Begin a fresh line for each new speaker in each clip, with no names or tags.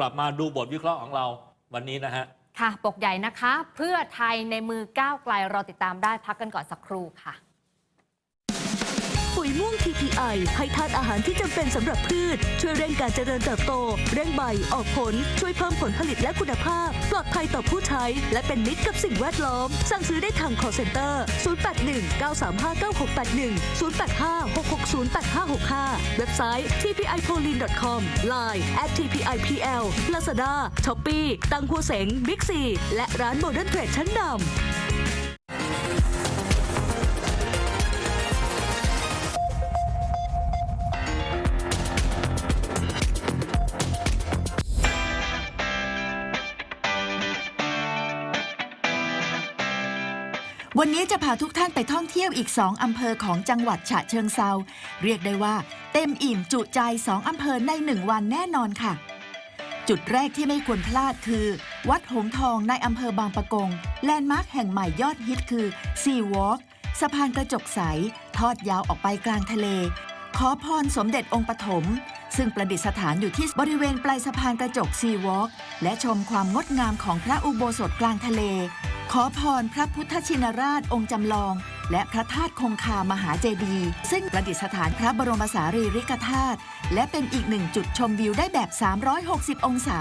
กลับมาดูบทวิเคราะห์ของเราวันนี้นะฮะ
ค่ะ ปกใหญ่นะคะ เพื่อไทยในมือก้าวไกลเราติดตามได้พักกันก่อนสักครู่ค่ะ
ปุ๋ยม่วง TPI ให้ธาตุอาหารที่จำเป็นสำหรับพืช ช่วยเร่งการเจริญเติบโต เร่งใบออกผล ช่วยเพิ่มผลผลิตและคุณภาพ ปลอดภัยต่อผู้ใช้ และเป็นมิตรกับสิ่งแวดล้อม สั่งซื้อได้ทาง call center 081 935 9681 085 660 8565 เว็บไซต์ tpipolin.com line at tpipl lazada shopee ตังหัวเสง big c และร้านโมเดิร์นเทรดชั้นนำ
วันนี้จะพาทุกท่านไปท่องเที่ยวอีก 2 อำเภอของจังหวัดฉะเชิงเซา เรียกได้ว่า เต็มอิ่มจุใจ 2 อำเภอใน 1 วันแน่นอนค่ะ จุดแรกที่ไม่ควรพลาดคือ วัดหงทองในอำเภอบางปะกง แลนด์มาร์คแห่งใหม่ยอดฮิตคือ Sea Walk สะพานกระจกใส ทอดยาวออกไปกลางทะเล ขอพรสมเด็จองค์ปฐมซึ่งประดิษฐานอยู่ที่บริเวณปลายสะพานกระจก Sea Walk และชมความงดงามของพระอุโบสถกลางทะเล ขอพรพระพุทธชินราชองค์จำลอง และพระธาตุคงคามหาเจดีย์ซึ่งประดิษฐานพระบรมสารีริกธาตุและเป็นอีกหนึ่งจุดชมวิวได้แบบ 360 องศา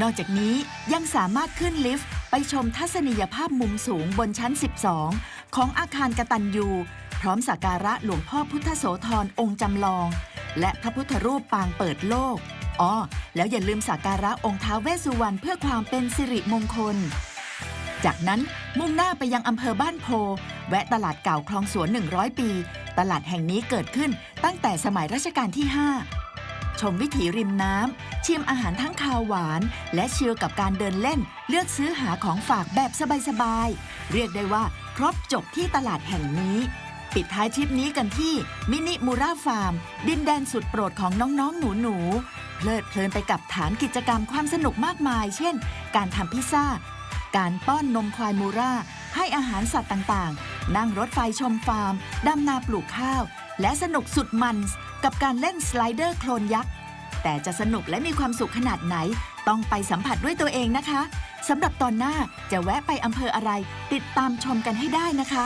นอกจากนี้ยังสามารถขึ้นลิฟต์ไปชมทัศนียภาพมุมสูงบนชั้น 12 ของอาคารกตัญญูพร้อมสักการะหลวงพ่อพุทธโสธรองค์จำลอง และพระพุทธรูปปางเปิดโลกอ๋อแล้วอย่าลืมสักการะองค์ท้าเวสสุวรรณเพื่อความเป็นสิริมงคล จากนั้นมุ่งหน้าไปยังอำเภอบ้านโพ แวะตลาดเก่าคลองสวน 100 ปี ตลาดแห่งนี้เกิดขึ้นตั้งแต่สมัยรัชกาลที่ 5 ชมวิถีริมน้ำชิมอาหารทั้งคาวหวาน และชิลกับการเดินเล่น เลือกซื้อหาของฝากแบบสบายๆ เรียกได้ว่าครบจบที่ตลาดแห่งนี้ ปิดท้ายทริปนี้กันที่มินิมูราฟาร์ม ดินแดนสุดโปรดของน้องๆหนูๆเพลิดเพลินไปกับฐานกิจกรรมความสนุกมากมาย เช่น การทำพิซซ่า การป้อนนมควายมูราให้อาหารสัตว์ต่างๆ นั่งรถไฟชมฟาร์ม ดำนาปลูกข้าว และสนุกสุดมันกับการเล่นสไลเดอร์โคลนยักษ์ แต่จะสนุกและมีความสุขขนาดไหน ต้องไปสัมผัสด้วยตัวเองนะคะสำหรับตอนหน้าจะแวะไปอำเภออะไร ติดตามชมกันให้ได้นะคะ